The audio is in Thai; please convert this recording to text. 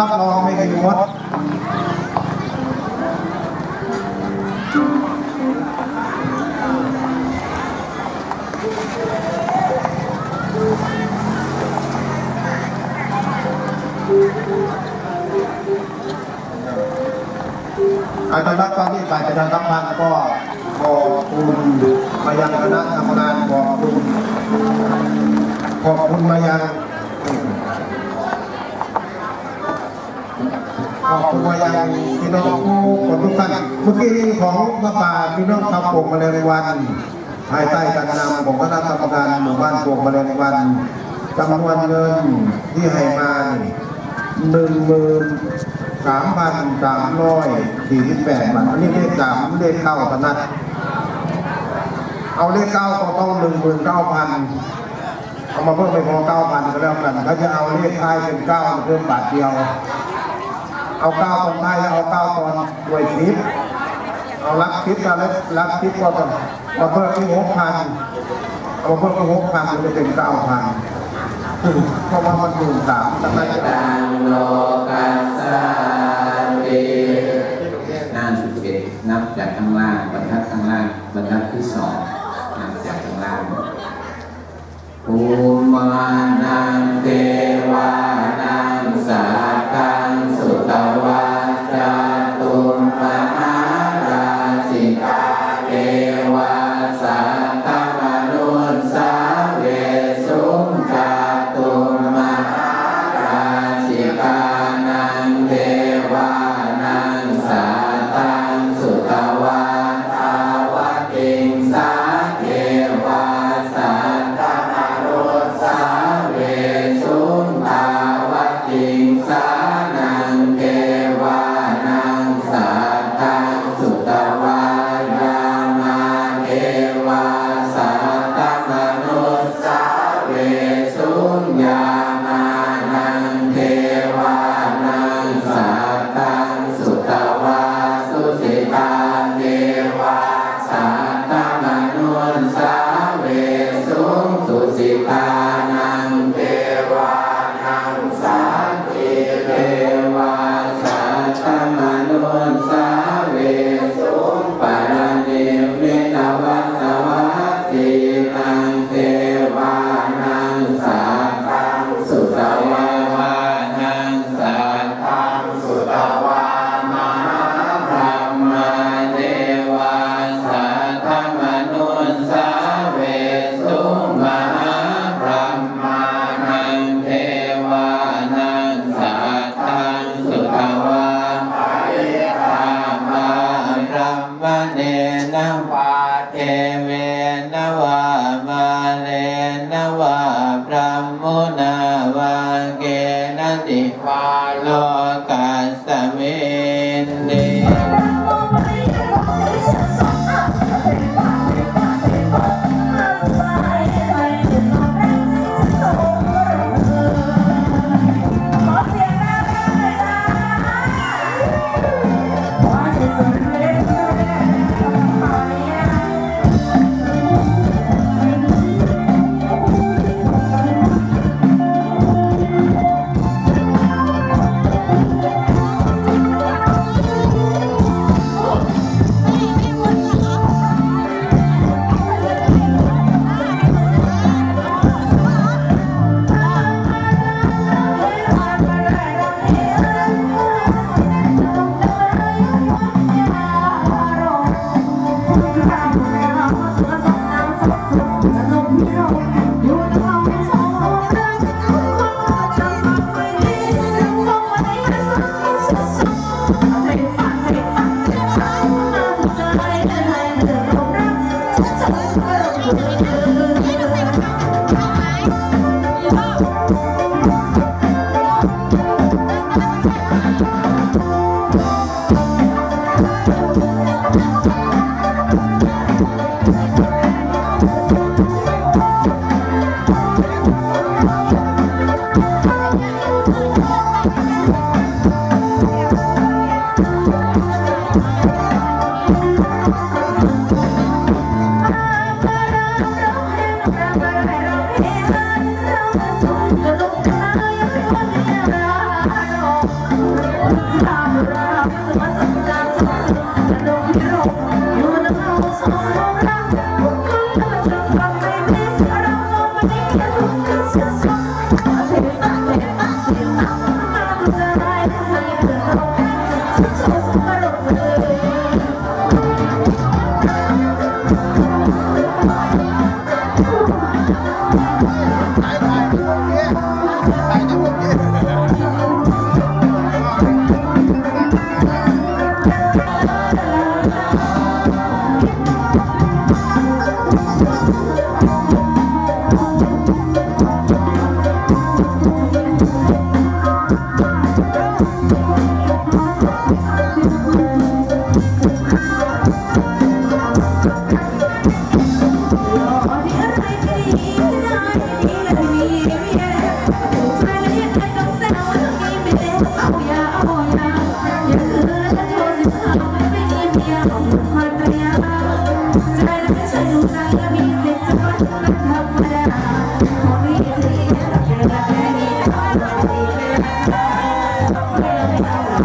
รับรองไม่มีมดอาจารย์รักตอนที่ฝ่ายประชาสัมพันธ์ก็ขอบคุณมายังคณะทำงานขอบคุณขอบคุณมายัง ขอบคุณมายังพี่น้องผู้คนทุกท่านเมื่อกี้นี้ของมาป่าพี่น้องชาวโป่งมาเลยวันภายใต้การนำของคณะกรรมการหมู่บ้านโป่งมาเลยวันจำนวนเงินที่ให้มาหนึ่งหมื่นสามพันสามร้อยสี่สิบแปดบาทอันนี้เลขสามเลขเก้าตอนนั้นเอาเลขเก้าก็ต้องหนึ่งหมื่นเก้าพันเอามาเพิ่มไปพอเก้าพันก็แล้วกันเขาจะเอาเลขท้ายเป็นเก้าเพิ่มบาทเดียว เอาเก้าตอนท้แล้วเอาเก้าตอนด้วยทิปเอาลักทิปกันแล้วลักทิปก็ต้องมาเพิ่มที่หกพันเอามาเพิ่มที่หกพันมันจะเป็นเก้าพันเพราะว่ามันหมื่นสามทำไมจะตังโลกัสสาติหน้าสิบเอ็ดนับจากข้างล่างบรรทัดข้างล่างบรรทัดที่สองนับจากข้างล่างภูมาวา Thank you.